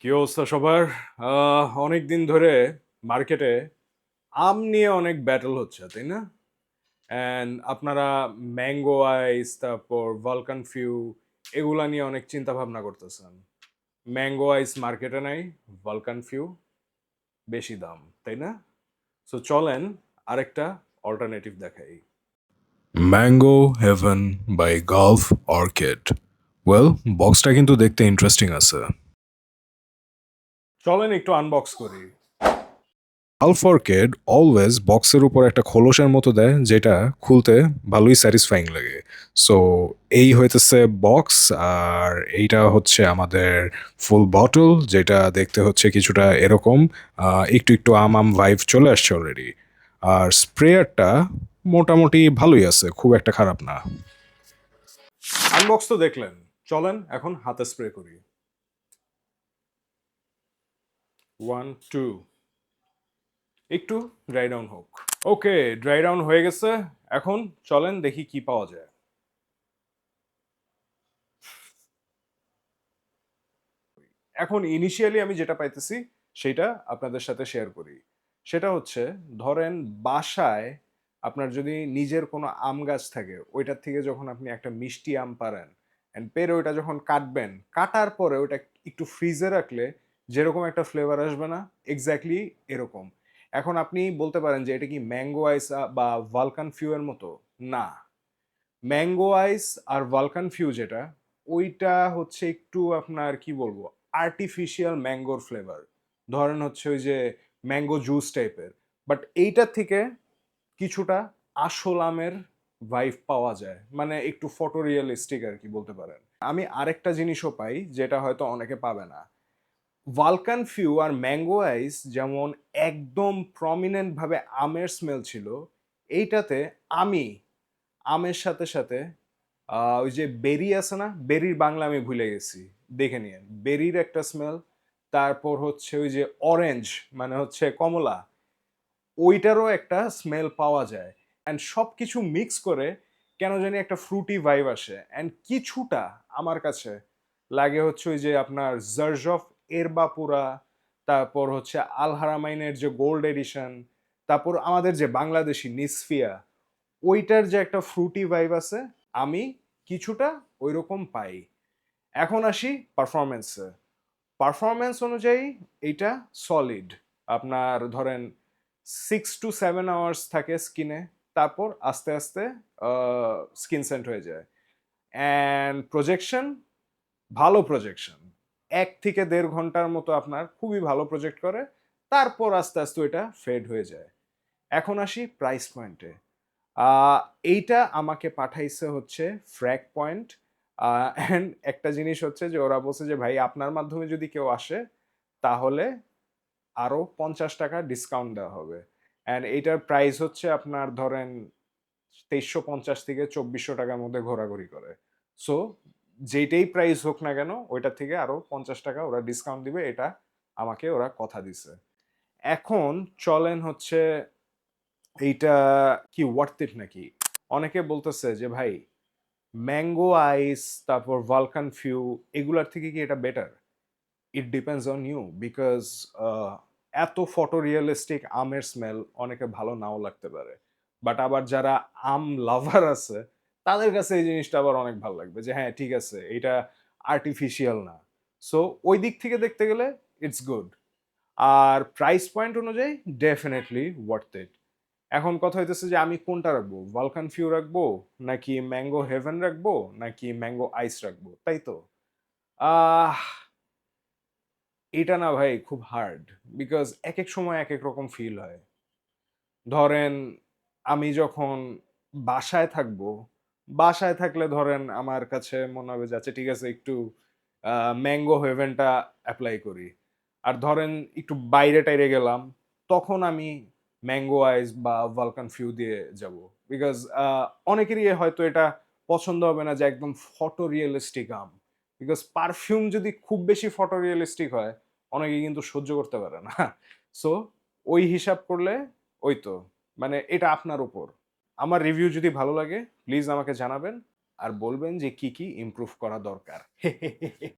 কি অবস্থা সবার? অনেক দিন ধরে মার্কেটে আম নিয়ে অনেক ব্যাটল হচ্ছে, তাই না? অ্যান্ড আপনারা ম্যাঙ্গো আইস তারপর ভলকান ফিউ এগুলা নিয়ে অনেক চিন্তা ভাবনা করতেছেন। ম্যাঙ্গো আইস মার্কেটে নাই ভলকান ফিউ বেশি দাম, তাই না? সো চলেন আরেকটা অল্টারনেটিভ দেখাই। Mango heaven by gulf orchid well বক্সটা কিন্তু দেখতে ইন্টারেস্টিং আছে। চলেন একটু আনবক্স করি। আলফরকেড অলওয়েজ বক্সের উপর একটা খোলসের মতো দেয় যেটা খুলতে ভালোই স্যাটিসফাইং লাগে। সো এই হইতেছে বক্স আর এইটা হচ্ছে আমাদের ফুল বটল যেটা দেখতে হচ্ছে কিছুটা এরকম একটু একটু আম আম ভাইভ চলে আসছে অলরেডি আর স্প্রেয়ারটা মোটামুটি ভালোই আছে খুব একটা খারাপ না। আনবক্স তো দেখলেন চলেন এখন হাতে স্প্রে করি। ওয়ান টু একটু ড্রাই ডাউন হোক। ওকে ড্রাই ডাউন হয়ে গেছে। এখন চলেন দেখি কি পাওয়া যায়। এখন ইনিশিয়ালি আমি যেটা পাইতেছি, সেটা আপনাদের সাথে শেয়ার করি। সেটা হচ্ছে, ধরেন বাসায় আপনার যদি নিজের কোনো আম গাছ থাকে, ওইটার থেকে যখন আপনি একটা মিষ্টি আম পারেন অ্যান্ড পেরে ওইটা যখন কাটবেন, কাটার পরে ওইটা একটু ফ্রিজে রাখলে যেরকম একটা ফ্লেভার আসবে না এক্স্যাক্টলি এরকম। এখন আপনি বলতে পারেন যে এটা কি ম্যাঙ্গো আইস বা ভালকান ফিউ এর মতো? না। ম্যাঙ্গো আইস আর ভালকান ফিউ যেটা, ওইটা হচ্ছে একটু আপনার কি বলব আর্টিফিশিয়াল ম্যাঙ্গোর ফ্লেভার ধরেন হচ্ছে ওই যে ম্যাঙ্গো জুস টাইপের বাট এইটার থেকে কিছুটা আসল আমের ভাইভ পাওয়া যায়। মানে একটু ফটো রিয়েলিস্টিক আর কি বলতে পারেন। আমি আরেকটা জিনিসও পাই, যেটা হয়তো অনেকে পাবে না। ভালকান ফিউ আর ম্যাঙ্গো আইস যেমন একদম প্রমিনেন্টভাবে আমের স্মেল ছিল, এইটাতে আমি, আমের সাথে সাথে ওই যে বেরি আছে না, বেরির বাংলা আমি ভুলে গেছি, দেখে নিন বেরির একটা স্মেল তারপর হচ্ছে ওই যে অরেঞ্জ মানে হচ্ছে কমলা, ওইটারও একটা স্মেল পাওয়া যায়। অ্যান্ড সব কিছু মিক্স করে কেন জানি একটা ফ্রুটি ভাইব আসে। অ্যান্ড কিছুটা আমার কাছে লাগে হচ্ছে ওই যে আপনার জার্জ অফ এরবাপুরা, তারপর হচ্ছে আল হারামাইনের যে গোল্ড এডিশন, তারপর আমাদের যে বাংলাদেশি নিসফিয়া, ওইটার যে একটা ফ্রুটি ভাইব আছে, আমি কিছুটা ওই রকম পাই। এখন আসি পারফরমেন্সে পারফরমেন্স অনুযায়ী এইটা সলিড আপনার ধরেন সিক্স টু সেভেন আওয়ার্স থাকে স্কিনে তারপর আস্তে আস্তে স্কিন সেন্ট হয়ে যায়। অ্যান্ড প্রজেকশন ভালো প্রজেকশন এক থেকে দেড় ঘণ্টার মতো আপনার খুবই ভালো প্রজেক্ট করে, তারপর আস্তে আস্তে ওইটা ফেড হয়ে যায়। এখন আসি প্রাইস পয়েন্টে এইটা আমাকে পাঠাইছে হচ্ছে ফ্র্যাক পয়েন্ট অ্যান্ড একটা জিনিস হচ্ছে যে ওরা বলছে যে, ভাই, আপনার মাধ্যমে যদি কেউ আসে, তাহলে আরও পঞ্চাশ টাকা ডিসকাউন্ট দেওয়া হবে। অ্যান্ড এইটার প্রাইস হচ্ছে আপনার ধরেন তেইশশো পঞ্চাশ থেকে চব্বিশশো টাকার মধ্যে ঘোরাঘুরি করে। সো যেইটাই প্রাইস হোক না কেন, ওইটার থেকে আরও পঞ্চাশ টাকা ওরা ডিসকাউন্ট দিবে, এটা আমাকে ওরা কথা দিছে। এখন চলেন হচ্ছে এইটা কি ওয়ার্থ নাকি? অনেকে বলতেছে যে, ভাই ম্যাঙ্গো আইস তারপর ভালকান ফিউ এগুলার থেকে কি এটা better it depends on you because এত ফটো রিয়েলিস্টিক আমের স্মেল অনেকে ভালো নাও লাগতে পারে। বাট আবার যারা আম লাভার আছে তাদের কাছে এই জিনিসটা আবার অনেক ভালো লাগবে যে হ্যাঁ ঠিক আছে, এটা আর্টিফিশিয়াল না। সো ওই দিক থেকে দেখতে গেলে ইটস গুড আর প্রাইস পয়েন্ট অনুযায়ী ডেফিনেটলি ওয়ার্থ ইট এখন কথা হইতেছে যে, আমি কোনটা রাখব? ভলকান ফিউ রাখব? নাকি ম্যাঙ্গো হেভেন রাখব? নাকি ম্যাঙ্গো আইস রাখব? তাই তো? এটা না ভাই খুব হার্ড বিকজ এক এক সময় এক এক রকম ফিল হয়। ধরেন, আমি যখন বাসায় থাকব বাসায় থাকলে ধরেন আমার কাছে মনে হবে যাচ্ছে ঠিক আছে, একটু ম্যাঙ্গো হেভেনটা অ্যাপ্লাই করি। আর ধরেন একটু বাইরে টাইরে গেলাম, তখন আমি ম্যাঙ্গো আইস বা ভালকান ফিউ দিয়ে যাব। বিকজ অনেকেরই হয়তো এটা পছন্দ হবে না যে, একদম ফটো রিয়েলিস্টিক আম। বিকজ পারফিউম যদি খুব বেশি ফটো রিয়েলিস্টিক হয়, অনেকে কিন্তু সহ্য করতে পারে না। সো ওই হিসাব করলে ওই তো। মানে এটা আপনার উপর। আমার রিভিউ যদি ভালো লাগে প্লিজ আমাকে জানাবেন আর বলবেন যে কি কি ইমপ্রুভ করা দরকার।